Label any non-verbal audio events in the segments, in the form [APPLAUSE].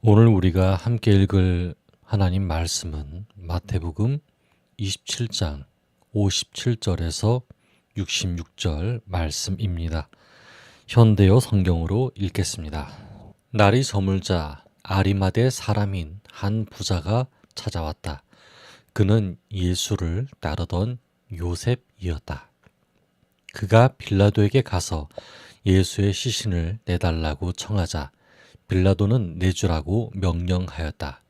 오늘 우리가 함께 읽을 하나님 말씀은 마태복음 27장 57절에서 66절 말씀입니다. 현대어 성경으로 읽겠습니다. 날이 저물자 아리마대 사람인 한 부자가 찾아왔다. 그는 예수를 따르던 요셉이었다. 그가 빌라도에게 가서 예수의 시신을 내달라고 청하자 빌라도는 내주라고 명령하였다.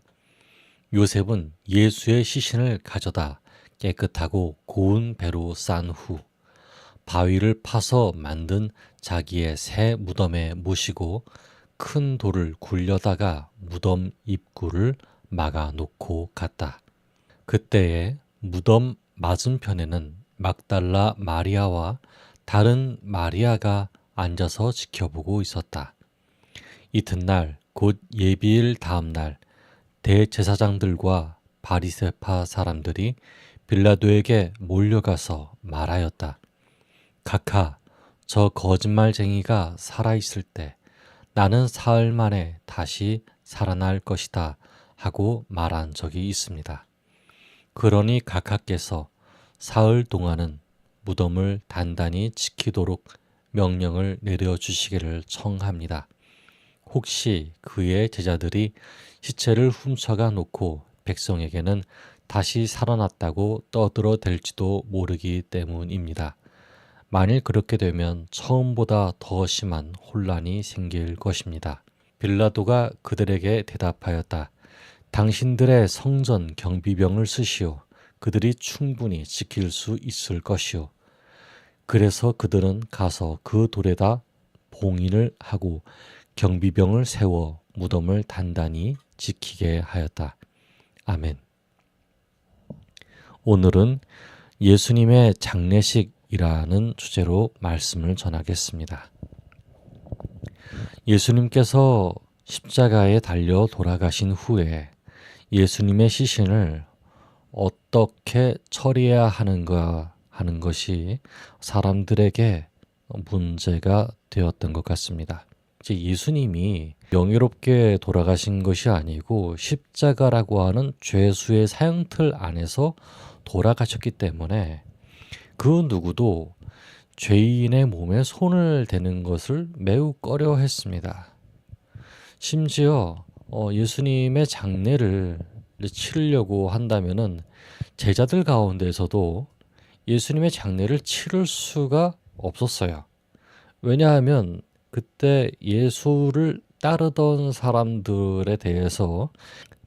요셉은 예수의 시신을 가져다 깨끗하고 고운 배로 싼 후 바위를 파서 만든 자기의 새 무덤에 모시고 큰 돌을 굴려다가 무덤 입구를 막아 놓고 갔다. 그때에 무덤 맞은편에는 막달라 마리아와 다른 마리아가 앉아서 지켜보고 있었다. 이튿날 곧 예비일 다음 날 대제사장들과 바리세파 사람들이 빌라도에게 몰려가서 말하였다. 각하, 저 거짓말쟁이가 살아있을 때 나는 사흘 만에 다시 살아날 것이다 하고 말한 적이 있습니다. 그러니 각하께서 사흘 동안은 무덤을 단단히 지키도록 명령을 내려주시기를 청합니다. 혹시 그의 제자들이 시체를 훔쳐가 놓고 백성에게는 다시 살아났다고 떠들어댈지도 모르기 때문입니다. 만일 그렇게 되면 처음보다 더 심한 혼란이 생길 것입니다. 빌라도가 그들에게 대답하였다. 당신들의 성전 경비병을 쓰시오. 그들이 충분히 지킬 수 있을 것이오. 그래서 그들은 가서 그 돌에다 봉인을 하고 경비병을 세워 무덤을 단단히 지키게 하였다. 아멘. 오늘은 예수님의 장례식이라는 주제로 말씀을 전하겠습니다. 예수님께서 십자가에 달려 돌아가신 후에 예수님의 시신을 어떻게 처리해야 하는가 하는 것이 사람들에게 문제가 되었던 것 같습니다. 이제 예수님이 명예롭게 돌아가신 것이 아니고 십자가라고 하는 죄수의 사형틀 안에서 돌아가셨기 때문에 그 누구도 죄인의 몸에 손을 대는 것을 매우 꺼려 했습니다. 심지어 어, 예수님의 장례를 치르려고 한다면은 제자들 가운데서도 예수님의 장례를 치를 수가 없었어요. 왜냐하면 그때 예수를 따르던 사람들에 대해서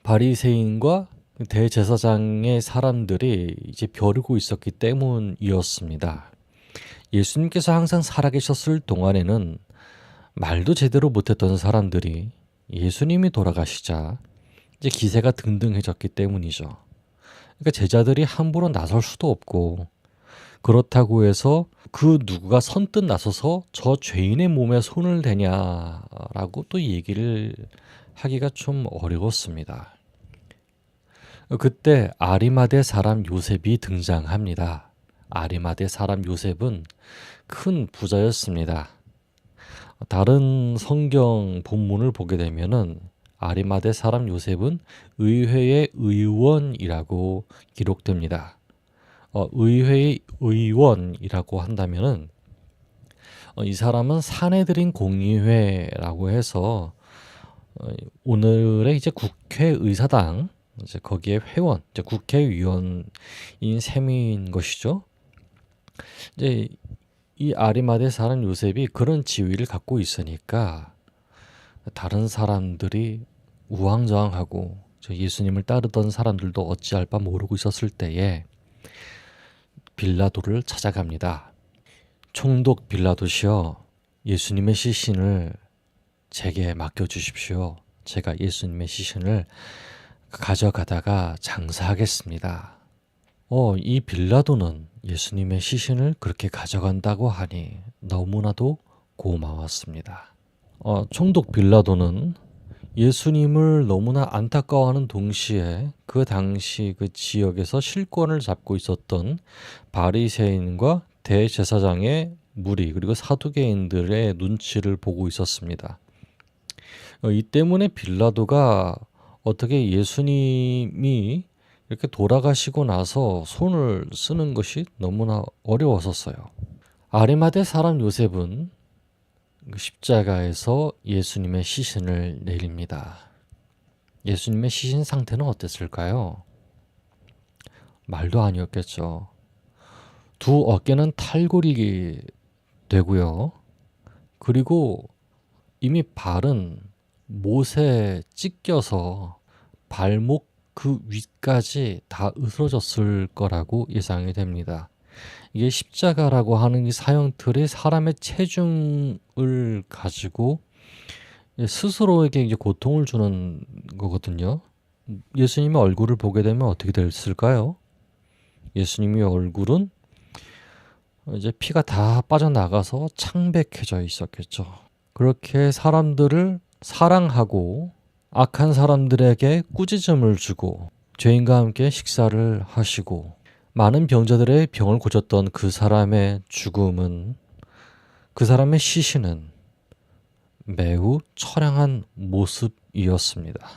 바리새인과 대제사장의 사람들이 이제 벼르고 있었기 때문이었습니다. 예수님께서 항상 살아계셨을 동안에는 말도 제대로 못했던 사람들이 예수님이 돌아가시자 이제 기세가 등등해졌기 때문이죠. 그러니까 제자들이 함부로 나설 수도 없고 그렇다고 해서 그 누구가 선뜻 나서서 저 죄인의 몸에 손을 대냐라고 또 얘기를 하기가 좀 어려웠습니다. 그때 아리마대 사람 요셉이 등장합니다. 아리마대 사람 요셉은 큰 부자였습니다. 다른 성경 본문을 보게 되면은 아리마대 사람 요셉은 의회의 의원이라고 기록됩니다. 어, 의회의 의원이라고 한다면은 어, 이 사람은 사내들인 공의회라고 해서 어, 오늘의 이제 국회의사당 이제 거기에 회원, 이제 국회의원인 셈인 것이죠. 이제 이 아리마대 사람 요셉이 그런 지위를 갖고 있으니까 다른 사람들이 우왕좌왕하고 예수님을 따르던 사람들도 어찌할 바 모르고 있었을 때에 빌라도를 찾아갑니다. 총독 빌라도시여 예수님의 시신을 제게 맡겨 주십시오. 제가 예수님의 시신을 가져가다가 장사하겠습니다. 어, 이 빌라도는 예수님의 시신을 그렇게 가져간다고 하니 너무나도 고마웠습니다. 어, 총독 빌라도는 예수님을 너무나 안타까워하는 동시에 그 당시 그 지역에서 실권을 잡고 있었던 바리새인과 대제사장의 무리 그리고 사두개인들의 눈치를 보고 있었습니다. 어, 이 때문에 빌라도가 어떻게 예수님이 이렇게 돌아가시고 나서 손을 쓰는 것이 너무나 어려웠었어요. 아리마대 사람 요셉은 그 십자가에서 예수님의 시신을 내립니다. 예수님의 시신 상태는 어땠을까요? 말도 아니었겠죠. 두 어깨는 탈골이 되고요. 그리고 이미 발은 못에 찢겨서 발목 그 위까지 다 으스러졌을 거라고 예상이 됩니다. 이게 십자가라고 하는 이 사형틀이 사람의 체중을 가지고 스스로에게 이제 고통을 주는 거거든요. 예수님의 얼굴을 보게 되면 어떻게 됐을까요? 예수님의 얼굴은 이제 피가 다 빠져나가서 창백해져 있었겠죠. 그렇게 사람들을 사랑하고 악한 사람들에게 꾸짖음을 주고 죄인과 함께 식사를 하시고 많은 병자들의 병을 고쳤던 그 사람의 죽음은 그 사람의 시신은 매우 처량한 모습이었습니다.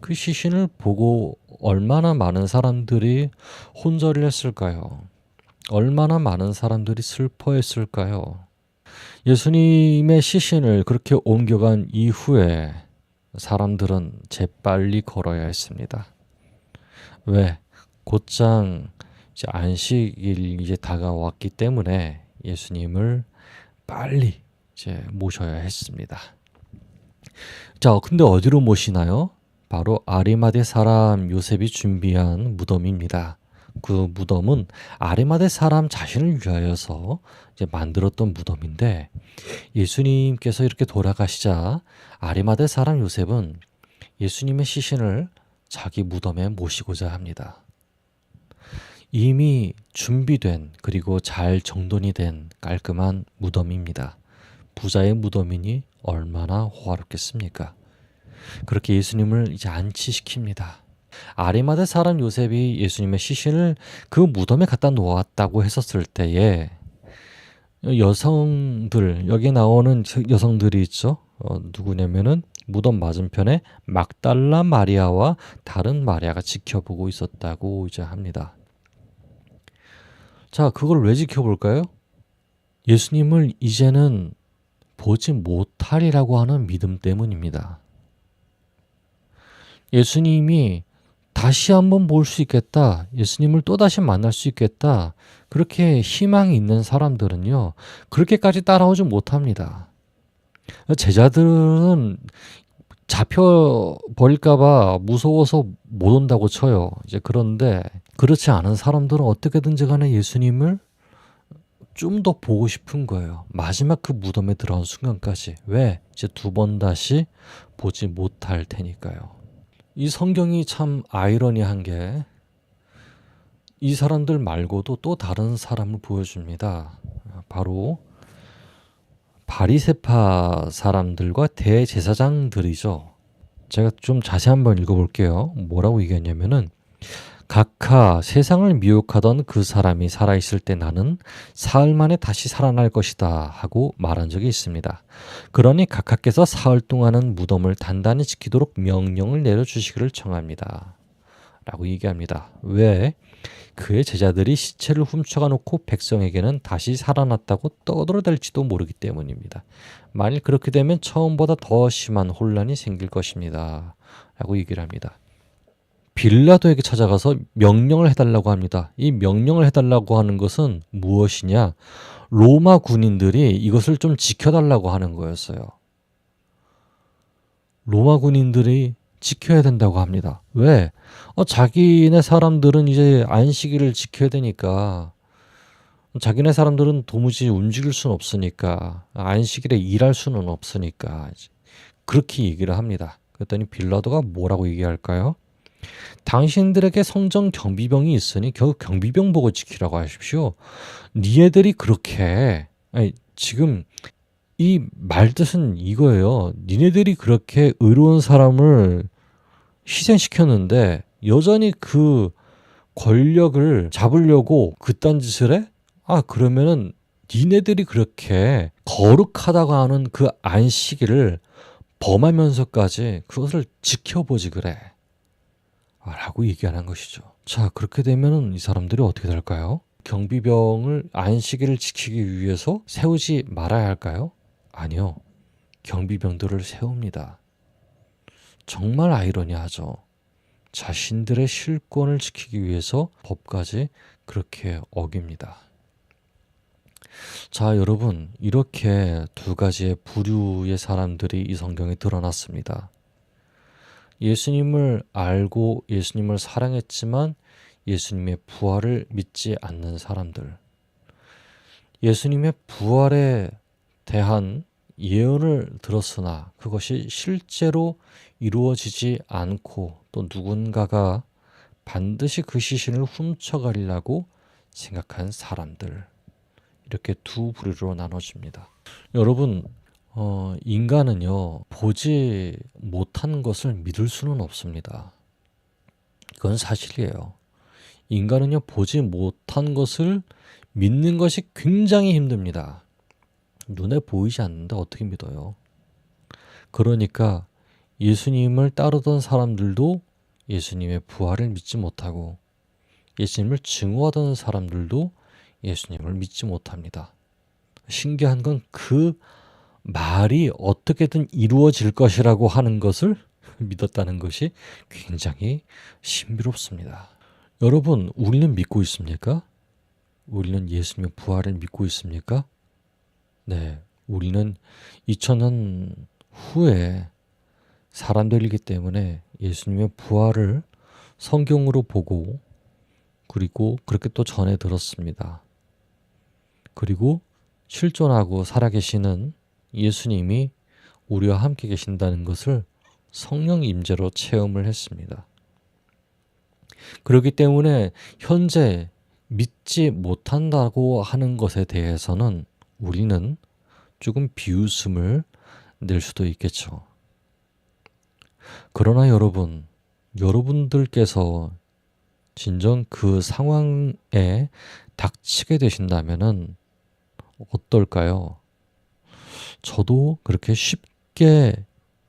그 시신을 보고 얼마나 많은 사람들이 혼절을 했을까요? 얼마나 많은 사람들이 슬퍼했을까요? 예수님의 시신을 그렇게 옮겨간 이후에 사람들은 재빨리 걸어야 했습니다. 왜? 곧장 이제 안식일 이제 다가왔기 때문에 예수님을 빨리 이제 모셔야 했습니다. 자, 근데 어디로 모시나요? 바로 아리마대 사람 요셉이 준비한 무덤입니다. 그 무덤은 아리마대 사람 자신을 위하여서 이제 만들었던 무덤인데 예수님께서 이렇게 돌아가시자 아리마대 사람 요셉은 예수님의 시신을 자기 무덤에 모시고자 합니다. 이미 준비된 그리고 잘 정돈이 된 깔끔한 무덤입니다. 부자의 무덤이니 얼마나 호화롭겠습니까? 그렇게 예수님을 이제 안치시킵니다. 아리마대 사람 요셉이 예수님의 시신을 그 무덤에 갖다 놓았다고 했었을 때에 여성들 여기 나오는 여성들이 있죠. 어, 누구냐면은 무덤 맞은편에 막달라 마리아와 다른 마리아가 지켜보고 있었다고 이제 합니다. 자, 그걸 왜 지켜볼까요? 예수님을 이제는 보지 못하리라고 하는 믿음 때문입니다. 예수님이 다시 한번 볼 수 있겠다. 예수님을 또다시 만날 수 있겠다. 그렇게 희망이 있는 사람들은요, 그렇게까지 따라오지 못합니다. 제자들은 잡혀버릴까봐 무서워서 못 온다고 쳐요. 이제 그런데 그렇지 않은 사람들은 어떻게든지 간에 예수님을 좀 더 보고 싶은 거예요. 마지막 그 무덤에 들어간 순간까지. 왜? 이제 두 번 다시 보지 못할 테니까요. 이 성경이 참 아이러니한 게 이 사람들 말고도 또 다른 사람을 보여줍니다. 바로 바리세파 사람들과 대제사장들이죠. 제가 좀 자세히 한번 읽어볼게요. 뭐라고 얘기했냐면은 각하 세상을 미혹하던 그 사람이 살아있을 때 나는 사흘 만에 다시 살아날 것이다 하고 말한 적이 있습니다. 그러니 각하께서 사흘 동안은 무덤을 단단히 지키도록 명령을 내려주시기를 청합니다. 라고 얘기합니다. 왜? 그의 제자들이 시체를 훔쳐가 놓고 백성에게는 다시 살아났다고 떠들어댈지도 모르기 때문입니다. 만일 그렇게 되면 처음보다 더 심한 혼란이 생길 것입니다. 라고 얘기를 합니다. 빌라도에게 찾아가서 명령을 해달라고 합니다. 이 명령을 해달라고 하는 것은 무엇이냐? 로마 군인들이 이것을 좀 지켜달라고 하는 거였어요. 로마 군인들이 지켜야 된다고 합니다. 왜? 어, 자기네 사람들은 이제 안식일을 지켜야 되니까 자기네 사람들은 도무지 움직일 수는 없으니까 안식일에 일할 수는 없으니까 그렇게 얘기를 합니다. 그랬더니 빌라도가 뭐라고 얘기할까요? 당신들에게 성전 경비병이 있으니 겨우 경비병 보고 지키라고 하십시오. 니네들이 그렇게 아니, 지금 이 말뜻은 이거예요. 니네들이 그렇게 의로운 사람을 희생시켰는데 여전히 그 권력을 잡으려고 그딴 짓을 해? 아 그러면은 니네들이 그렇게 거룩하다고 하는 그 안식일을 범하면서까지 그것을 지켜보지 그래. 라고 얘기하는 것이죠. 자, 그렇게 되면 이 사람들이 어떻게 될까요? 경비병을 안식일을 지키기 위해서 세우지 말아야 할까요? 아니요. 경비병들을 세웁니다. 정말 아이러니하죠. 자신들의 실권을 지키기 위해서 법까지 그렇게 어깁니다. 자, 여러분, 이렇게 두 가지의 부류의 사람들이 이 성경에 드러났습니다. 예수님을 알고 예수님을 사랑했지만 예수님의 부활을 믿지 않는 사람들. 예수님의 부활에 대한 예언을 들었으나 그것이 실제로 이루어지지 않고 또 누군가가 반드시 그 시신을 훔쳐가려고 생각한 사람들. 이렇게 두 부류로 나눠집니다. 여러분, 어, 인간은요, 보지 못한 것을 믿을 수는 없습니다. 그건 사실이에요. 인간은요, 보지 못한 것을 믿는 것이 굉장히 힘듭니다. 눈에 보이지 않는데 어떻게 믿어요? 그러니까 예수님을 따르던 사람들도 예수님의 부활을 믿지 못하고 예수님을 증오하던 사람들도 예수님을 믿지 못합니다. 신기한 건 그 말이 어떻게든 이루어질 것이라고 하는 것을 [LAUGHS] 믿었다는 것이 굉장히 신비롭습니다. 여러분, 우리는 믿고 있습니까? 우리는 예수님의 부활을 믿고 있습니까? 네, 우리는 2000년 후에 사람들이기 때문에 예수님의 부활을 성경으로 보고 그리고 그렇게 또 전해 들었습니다. 그리고 실존하고 살아계시는 예수님이 우리와 함께 계신다는 것을 성령 임재로 체험을 했습니다. 그렇기 때문에 현재 믿지 못한다고 하는 것에 대해서는 우리는 조금 비웃음을 낼 수도 있겠죠. 그러나 여러분, 여러분들께서 진정 그 상황에 닥치게 되신다면은 어떨까요? 저도 그렇게 쉽게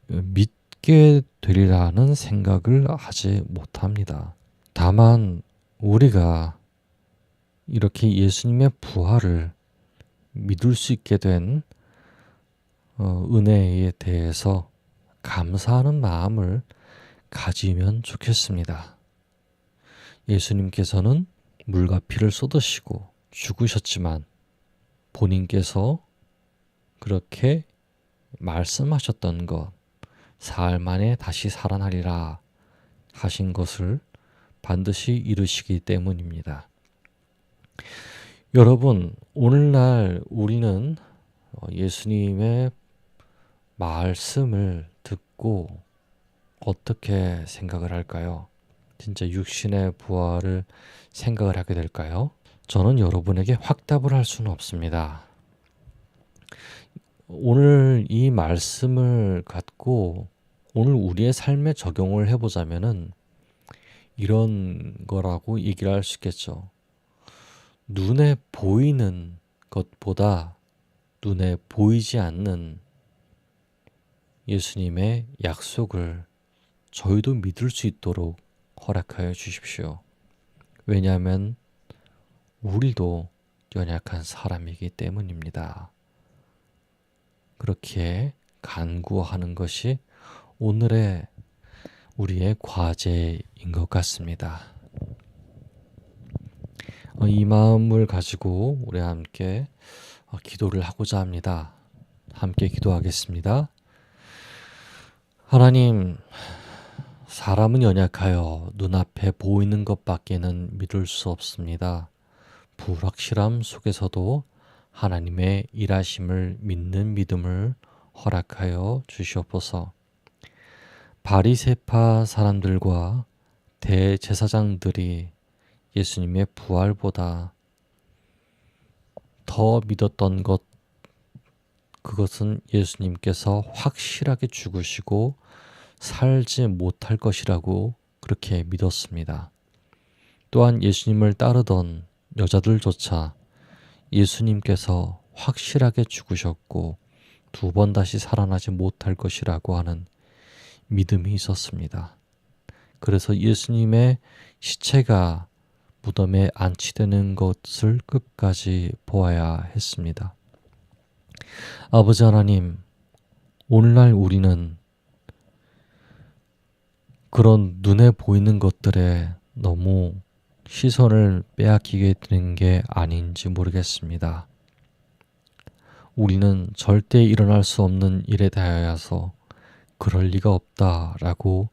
믿게 되리라는 생각을 하지 못합니다. 다만 우리가 이렇게 예수님의 부활을 믿을 수 있게 된 어, 은혜에 대해서 감사하는 마음을 가지면 좋겠습니다. 예수님께서는 물과 피를 쏟으시고 죽으셨지만 본인께서 그렇게 말씀하셨던 것, 사흘 만에 다시 살아나리라 하신 것을 반드시 이루시기 때문입니다. 여러분, 오늘날 우리는 어, 예수님의 말씀을 듣고 어떻게 생각을 할까요? 진짜 육신의 부활을 생각을 하게 될까요? 저는 여러분에게 확답을 할 수는 없습니다. 오늘 이 말씀을 갖고 오늘 우리의 삶에 적용을 해보자면은 이런 거라고 얘기를 할 수 있겠죠. 눈에 보이는 것보다 눈에 보이지 않는 예수님의 약속을 저희도 믿을 수 있도록 허락하여 주십시오. 왜냐하면 우리도 연약한 사람이기 때문입니다. 그렇게 간구하는 것이 오늘의 우리의 과제인 것 같습니다. 어, 이 마음을 가지고 우리 함께 어, 기도를 하고자 합니다. 함께 기도하겠습니다. 하나님, 사람은 연약하여 눈앞에 보이는 것밖에는 믿을 수 없습니다. 불확실함 속에서도 하나님의 일하심을 믿는 믿음을 허락하여 주시옵소서. 바리세파 사람들과 대제사장들이 예수님의 부활보다 더 믿었던 것, 그것은 예수님께서 확실하게 죽으시고 살지 못할 것이라고 그렇게 믿었습니다. 또한 예수님을 따르던 여자들조차 예수님께서 확실하게 죽으셨고 두 번 다시 살아나지 못할 것이라고 하는 믿음이 있었습니다. 그래서 예수님의 시체가 무덤에 안치되는 것을 끝까지 보아야 했습니다. 아버지 하나님, 오늘날 우리는 그런 눈에 보이는 것들에 너무 시선을 빼앗기게 되는 게 아닌지 모르겠습니다. 우리는 절대 일어날 수 없는 일에 대하여서 그럴 리가 없다라고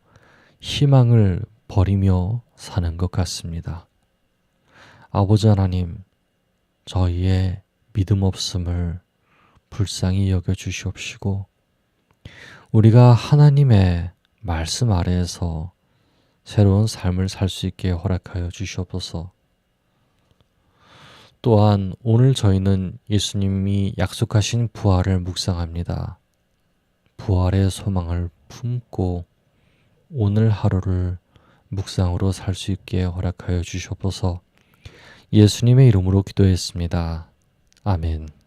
희망을 버리며 사는 것 같습니다. 아버지 하나님, 저희의 믿음 없음을 불쌍히 여겨 주시옵시고, 우리가 하나님의 말씀 아래에서 새로운 삶을 살 수 있게 허락하여 주시옵소서. 또한 오늘 저희는 예수님이 약속하신 부활을 묵상합니다. 부활의 소망을 품고 오늘 하루를 묵상으로 살 수 있게 허락하여 주시옵소서. 예수님의 이름으로 기도했습니다. 아멘.